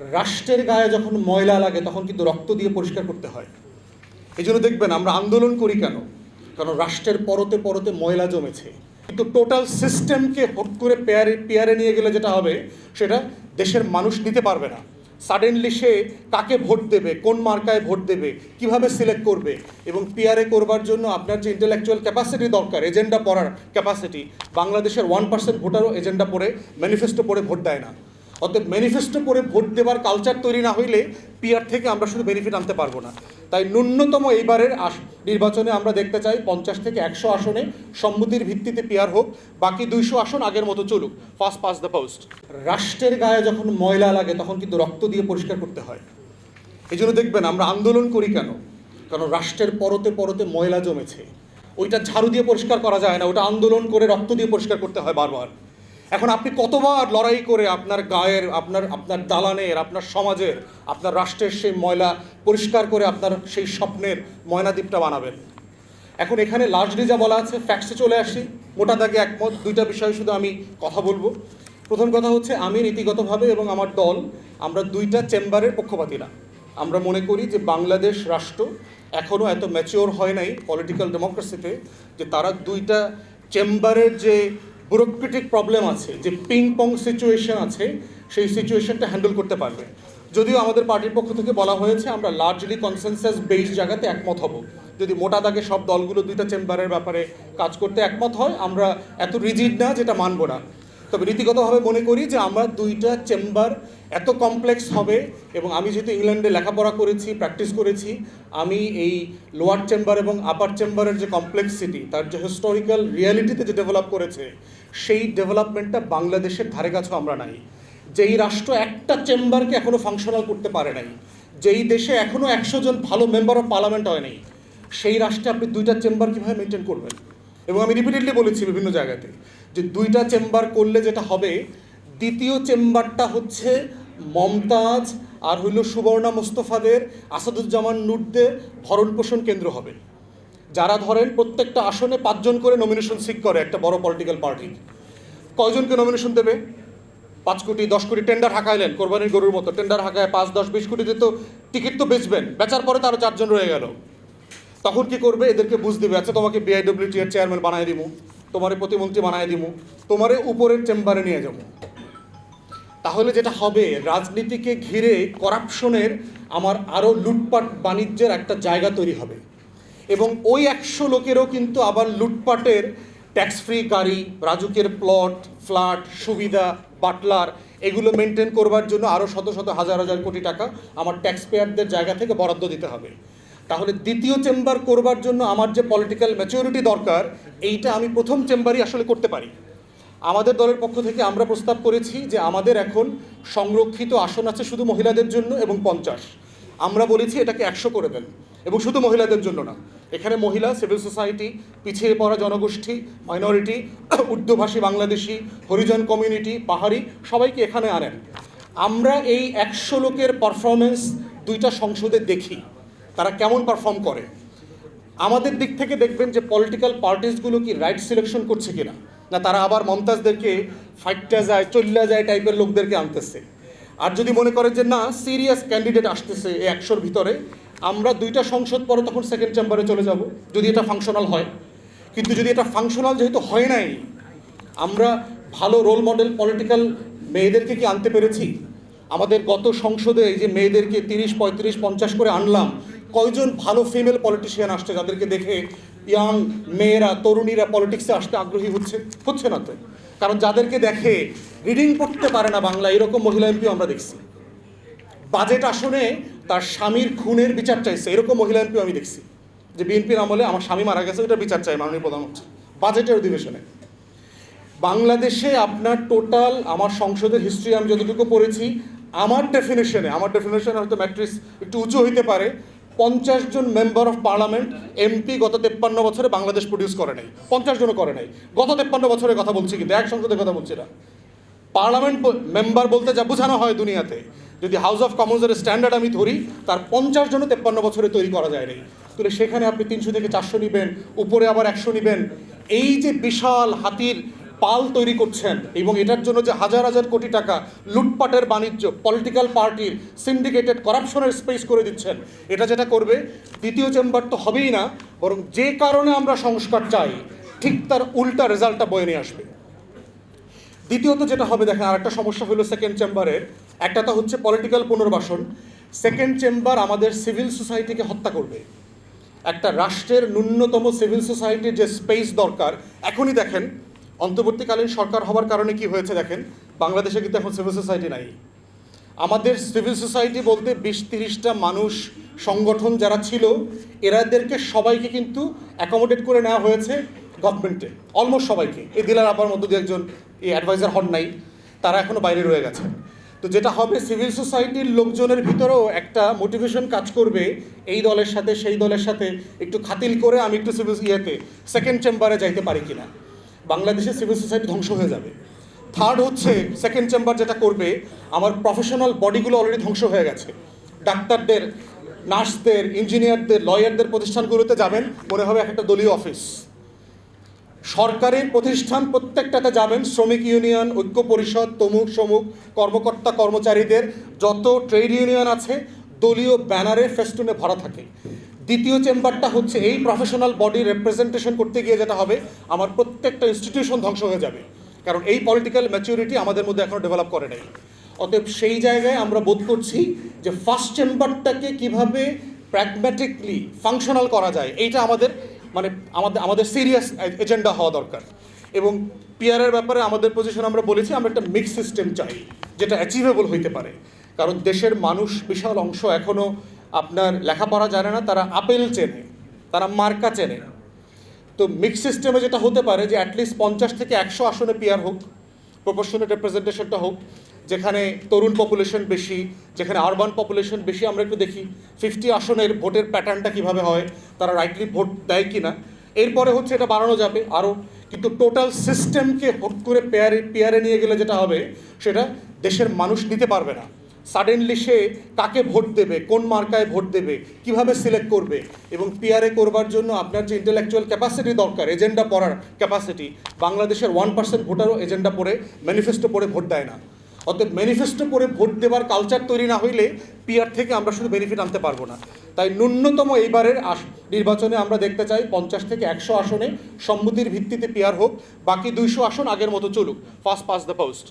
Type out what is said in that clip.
রাষ্ট্রের গায়ে যখন ময়লা লাগে, তখন কিন্তু রক্ত দিয়ে পরিষ্কার করতে হয়। এই জন্য দেখবেন, আমরা আন্দোলন করি কেন? কারণ রাষ্ট্রের পরতে পরতে ময়লা জমেছে। কিন্তু টোটাল সিস্টেমকে হট করে পেয়ারে পেয়ারে নিয়ে গেলে যেটা হবে, সেটা দেশের মানুষ নিতে পারবে না। সাডেনলি সে কাকে ভোট দেবে, কোন মার্কায় ভোট দেবে, কীভাবে সিলেক্ট করবে, এবং পিয়ারে করবার জন্য আপনার যে ইন্টেলেকচুয়াল ক্যাপাসিটি দরকার এজেন্ডা পড়ার ক্যাপাসিটি বাংলাদেশের ওয়ান পার্সেন্ট ভোটারও এজেন্ডা পড়ে ম্যানিফেস্টো পড়ে, ভোট দেয় না। অতএব ম্যানিফেস্টো করে ভোট দেবার কালচার তৈরি না হইলে পিআর থেকে আমরা শুধু বেনিফিট আনতে পারব না। তাই ন্যূনতম এইবারের আস- নির্বাচনে আমরা দেখতে চাই পঞ্চাশ থেকে একশো আসনে সম্মতির ভিত্তিতে পিআর হোক, বাকি দুইশো আসন আগের মতো চলুক। ফার্স্ট পাস দ্য পোস্ট রাষ্ট্রের গায়ে যখন ময়লা লাগে, তখন কিন্তু রক্ত দিয়ে পরিষ্কার করতে হয়। এই জন্য দেখবেন আমরা আন্দোলন করি কেন? কারণ রাষ্ট্রের পরতে পরতে ময়লা জমেছে। ওইটা ঝাড়ু দিয়ে পরিষ্কার করা যায় না, ওটা আন্দোলন করে রক্ত দিয়ে পরিষ্কার করতে হয় বারবার। এখন আপনি কতবার লড়াই করে আপনার গায়ের, আপনার আপনার দালানের, আপনার সমাজের, আপনার রাষ্ট্রের সেই ময়লা পরিষ্কার করে আপনার সেই স্বপ্নের ময়নাদ্বীপটা বানাবেন? এখন এখানে লার্জলি যা বলা আছে ফ্যাক্টসে চলে আসি। মোটা দাগে একমত, দুইটা বিষয় শুধু আমি কথা বলব। প্রথম কথা হচ্ছে, আমি নীতিগতভাবে এবং আমার দল, আমরা দুইটা চেম্বারের পক্ষপাতী না আমরা মনে করি যে বাংলাদেশ রাষ্ট্র এখনও এত ম্যাচিওর হয় নাই পলিটিক্যাল ডেমোক্রেসিতে যে তারা দুইটা চেম্বারের যে ব্যুরোক্রেটিক প্রবলেম আছে, যে পিং পং সিচুয়েশন আছে, সেই সিচুয়েশনটা হ্যান্ডেল করতে পারবে। যদিও আমাদের পার্টির পক্ষ থেকে বলা হয়েছে আমরা লার্জলি কনসেনসাস বেস জায়গাতে একমত হব। যদি মোটা দাগে সব দলগুলো দুইটা চেম্বারের ব্যাপারে কাজ করতে একমত হয়, আমরা এত রিজিড না যেটা মানব না। তবে রীতিগতভাবে মনে করি যে আমরা দুইটা চেম্বার এত কমপ্লেক্স হবে এবং আমি যেহেতু ইংল্যান্ডে লেখাপড়া করেছি প্র্যাকটিস করেছি, আমি এই লোয়ার চেম্বার এবং আপার চেম্বারের যে কমপ্লেক্সিটি তার যে হিস্টোরিক্যাল রিয়ালিটিতে যে ডেভেলপ করেছে সেই ডেভেলপমেন্টটা বাংলাদেশের ধারে কাছেও আমরা নাই। যেই রাষ্ট্র একটা চেম্বারকে এখনও ফাংশনাল করতে পারে নাই, যেই দেশে এখনও একশো জন ভালো মেম্বার অফ পার্লামেন্ট হয় নাই, সেই রাষ্ট্রে আপনি দুইটা চেম্বার কীভাবে মেনটেন করবেন? এবং আমি রিপিটেডলি বলেছি বিভিন্ন জায়গাতে যে দুইটা চেম্বার করলে যেটা হবে, দ্বিতীয় চেম্বারটা হচ্ছে মমতাজ আর হইল সুবর্ণা মোস্তফাদের, আসাদুজ্জামান নুরদের ভরণ পোষণ কেন্দ্র হবে। যারা ধরেন প্রত্যেকটা আসনে পাঁচজন করে নমিনেশন সিক করে একটা বড় পলিটিক্যাল পার্টির কয়জনকে নমিনেশন দেবে? পাঁচ কোটি, দশ কোটি টেন্ডার হাঁকাইলেন, কোরবানির গরুর মতো। টেন্ডার হাঁকায় পাঁচ, দশ, বিশ কোটিতে তো টিকিট তো বেচবেন। বেচার পরে তারও চারজন রয়ে গেল। তখন কি করবে? এদেরকে বুঝ দিবে আচ্ছা তোমাকে বিআইডব্লিউটি এর চেয়ারম্যান বানায় দিমু, তোমারে প্রতিমন্ত্রী বানায় দিমু, তোমারে উপরের চেম্বারে নিয়ে যাব। তাহলে যেটা হবে, রাজনীতিকে ঘিরে করাপশনের আমার আরও লুটপাট বাণিজ্যের একটা জায়গা তৈরি হবে। এবং ওই একশো লোকেরও কিন্তু আবার লুটপাটের ট্যাক্স ফ্রি গাড়ি, রাজুকের প্লট ফ্ল্যাট সুবিধা বাটলার এগুলো মেনটেন করবার জন্য আরও শত শত হাজার হাজার কোটি টাকা আমার ট্যাক্স পেয়ারদের জায়গা থেকে বরাদ্দ দিতে হবে। তাহলে দ্বিতীয় চেম্বার করবার জন্য আমার যে পলিটিক্যাল ম্যাচিউরিটি দরকার, এইটা আমি প্রথম চেম্বারই আসলে করতে পারি। আমাদের দলের পক্ষ থেকে আমরা প্রস্তাব করেছি যে আমাদের এখন সংরক্ষিত আসন আছে শুধু মহিলাদের জন্য এবং পঞ্চাশ। আমরা বলেছি এটাকে একশো করে দেন এবং শুধু মহিলাদের জন্য না। এখানে মহিলা সিভিল সোসাইটি পিছিয়ে পড়া জনগোষ্ঠী মাইনরিটি উর্দুভাষী, বাংলাদেশি, হরিজন কমিউনিটি পাহাড়ি, সবাইকে এখানে আনেন। আমরা এই একশো লোকের পারফরমেন্স দুইটা সংসদে দেখি, তারা কেমন পারফর্ম করে। আমাদের দিক থেকে দেখবেন যে পলিটিক্যাল পার্টিসগুলো কি রাইট সিলেকশন করছে কিনা, না তারা আবার মমতাজদেরকে ফাইটটা যায়, চল্লা যায় টাইপের লোকদেরকে আনতেছে। আর যদি মনে করেন যে না সিরিয়াস ক্যান্ডিডেট আসতেছে এই একশোর ভিতরে আমরা দুইটা সংসদ পরে তখন সেকেন্ড চেম্বারে চলে যাব, যদি এটা ফাংশনাল হয়। কিন্তু যদি এটা ফাংশনাল যেহেতু হয় নাই, আমরা ভালো রোল মডেল পলিটিক্যাল মেয়েদেরকে কি আনতে পেরেছি? আমাদের গত সংসদে যে মেয়েদেরকে তিরিশ, পঁয়ত্রিশ, পঞ্চাশ করে আনলাম, কয়জন ভালো ফিমেল পলিটিশিয়ান আসছে যাদেরকে দেখে ইয়াং মেয়েরা, তরুণীরা পলিটিক্সে আসতে আগ্রহী হচ্ছে? হচ্ছে না তো। কারণ যাদেরকে দেখে রিডিং পড়তে পারে না বাংলা এরকম মহিলা এমপি আমরা দেখছি। বাজেট আসনে তার স্বামীর খুনের বিচার চাইছে। এরকম মহিলা এমপি আমি দেখছি। যে বিএনপির আমলে আমার স্বামী মারা গেছে ওটা বিচার চাই মাননীয় প্রধানমন্ত্রী বাজেটের অধিবেশনে। বাংলাদেশে আপনার টোটাল আমার সংসদের হিস্ট্রি আমি যতটুকু পড়েছি, আমার ডেফিনেশনে আমার ডেফিনেশনে হয়তো ম্যাট্রিক্স একটু উঁচু হইতে পারে, পঞ্চাশ জন মেম্বার অফ পার্লামেন্ট এমপি গত তেপ্পান্ন বছরে বাংলাদেশ প্রডিউস করে নাই। পঞ্চাশ জনও করে নাই। গত তেপ্পান্ন বছরের কথা বলছি কিন্তু, এক সংসদের কথা বলছি না। পার্লামেন্ট মেম্বার বলতে যা বোঝানো হয় দুনিয়াতে যদি হাউস অফ কমন্সের স্ট্যান্ডার্ড আমি ধরি, তার পঞ্চাশ জনও তেপ্পান্ন বছরে তৈরি করা যায় নাই। তাহলে সেখানে আপনি তিনশো থেকে চারশো নেবেন, উপরে আবার একশো নেবেন। এই যে বিশাল হাতির পাল তৈরি করছেন এবং এটার জন্য যে হাজার হাজার কোটি টাকা লুটপাটের বাণিজ্য পলিটিক্যাল পার্টির সিন্ডিকেটেড করাপশনের স্পেস করে দিচ্ছেন, এটা যেটা করবে, দ্বিতীয় চেম্বার তো হবেই না, বরং যে কারণে আমরা সংস্কার চাই, ঠিক তার উল্টা রেজাল্টটা বয়ে নিয়ে আসবে। দ্বিতীয়ত যেটা হবে, দেখেন আর একটা সমস্যা হলো সেকেন্ড চেম্বারের একটা তো হচ্ছে পলিটিক্যাল পুনর্বাসন। সেকেন্ড চেম্বার আমাদের সিভিল সোসাইটিকে হত্যা করবে। একটা রাষ্ট্রের ন্যূনতম সিভিল সোসাইটির যে স্পেস দরকার, এখনই দেখেন, অন্তর্বর্তীকালীন সরকার হওয়ার কারণে কি হয়েছে দেখেন, বাংলাদেশে কিন্তু এখন সিভিল সোসাইটি নাই। আমাদের সিভিল সোসাইটি বলতে বিশ তিরিশটা মানুষ, সংগঠন যারা ছিল, এরাদেরকে সবাইকে কিন্তু অ্যাকোমোডেট করে নেওয়া হয়েছে। গভর্নমেন্টে অলমোস্ট সবাইকে। এই দিলার আবার মধ্যে দু একজন এই অ্যাডভাইজার হন নাই, তারা এখনও বাইরে রয়ে গেছে। তো যেটা হবে সিভিল সোসাইটির লোকজনের ভিতরেও একটা মোটিভেশন কাজ করবে, এই দলের সাথে, সেই দলের সাথে একটু খাতিল করে আমি একটু সিভিল ইয়েতে সেকেন্ড চেম্বারে যাইতে পারি কিনা। বাংলাদেশে সিভিল সোসাইটি ধ্বংস হয়ে যাবে। থার্ড হচ্ছে সেকেন্ড চেম্বার যেটা করবে, আমার প্রফেশনাল বডিগুলো অলরেডি ধ্বংস হয়ে গেছে। ডাক্তারদের, নার্সদের ইঞ্জিনিয়ারদের লয়ারদের প্রতিষ্ঠানগুলোতে যাবেন, মনে হবে একটা দলীয় অফিস সরকারি প্রতিষ্ঠান প্রত্যেকটাতে যাবেন। শ্রমিক ইউনিয়ন, ঐক্য পরিষদ, তমুক, সমুক, কর্মকর্তা, কর্মচারীদের যত ট্রেড ইউনিয়ন আছে, দলীয় ব্যানারে ফেস্টুনে ভরা থাকে। দ্বিতীয় চেম্বারটা হচ্ছে এই প্রফেশনাল বডি রিপ্রেজেন্টেশন করতে গিয়ে যেটা হবে, আমার প্রত্যেকটা ইনস্টিটিউশন ধ্বংস হয়ে যাবে। কারণ এই পলিটিক্যাল ম্যাচুরিটি আমাদের মধ্যে এখনও ডেভেলপ করে নাই। অতএব সেই জায়গায় আমরা বোধ করছি যে ফার্স্ট চেম্বারটাকে কীভাবে প্র্যাগম্যাটিকলি ফাংশনাল করা যায়, এইটা আমাদের মানে আমাদের আমাদের সিরিয়াস এজেন্ডা হওয়া দরকার। এবং পিয়ারের ব্যাপারে আমাদের পজিশন আমরা বলেছি, আমরা একটা মিক্স সিস্টেম চাই, যেটা অ্যাচিভেবল হইতে পারে। কারণ দেশের মানুষ বিশাল অংশ এখনও আপনার লেখাপড়া জানে না, তারা আপেল চেনে, তারা মার্কা চেনে। তো মিক্স সিস্টেমে যেটা হতে পারে যে অ্যাটলিস্ট পঞ্চাশ থেকে একশো আসনে পিয়ার হোক প্রপোর্শনাল রিপ্রেজেন্টেশনটা হোক যেখানে তরুণ পপুলেশন বেশি, যেখানে আরবান পপুলেশন বেশি, আমরা একটু দেখি ফিফটি আসনের ভোটের প্যাটার্নটা কীভাবে হয়, তারা রাইটলি ভোট দেয় কি না এরপরে হচ্ছে এটা বাড়ানো যাবে আরও কিন্তু টোটাল সিস্টেমকে হট করে পেয়ারে পেয়ারে নিয়ে গেলে যেটা হবে, সেটা দেশের মানুষ নিতে পারবে না। সাডেনলি সে কাকে ভোট দেবে, কোন মার্কায় ভোট দেবে, কীভাবে সিলেক্ট করবে, এবং পিআরএ করবার জন্য আপনার যে ইন্টেলেকচুয়াল ক্যাপাসিটি দরকার এজেন্ডা পড়ার ক্যাপাসিটি বাংলাদেশের ওয়ান পার্সেন্ট ভোটারও এজেন্ডা পড়ে ম্যানিফেস্টো পড়ে ভোট দেয় না। অতএব ম্যানিফেস্টো করে ভোট দেওয়ার কালচার তৈরি না হইলে পিয়ার থেকে আমরা শুধু বেনিফিট আনতে পারব না। তাই ন্যূনতম এইবারের আস নির্বাচনে আমরা দেখতে চাই পঞ্চাশ থেকে একশো আসনে সম্মতির ভিত্তিতে পিয়ার হোক, বাকি দুইশো আসন আগের মতো চলুক। First pass the post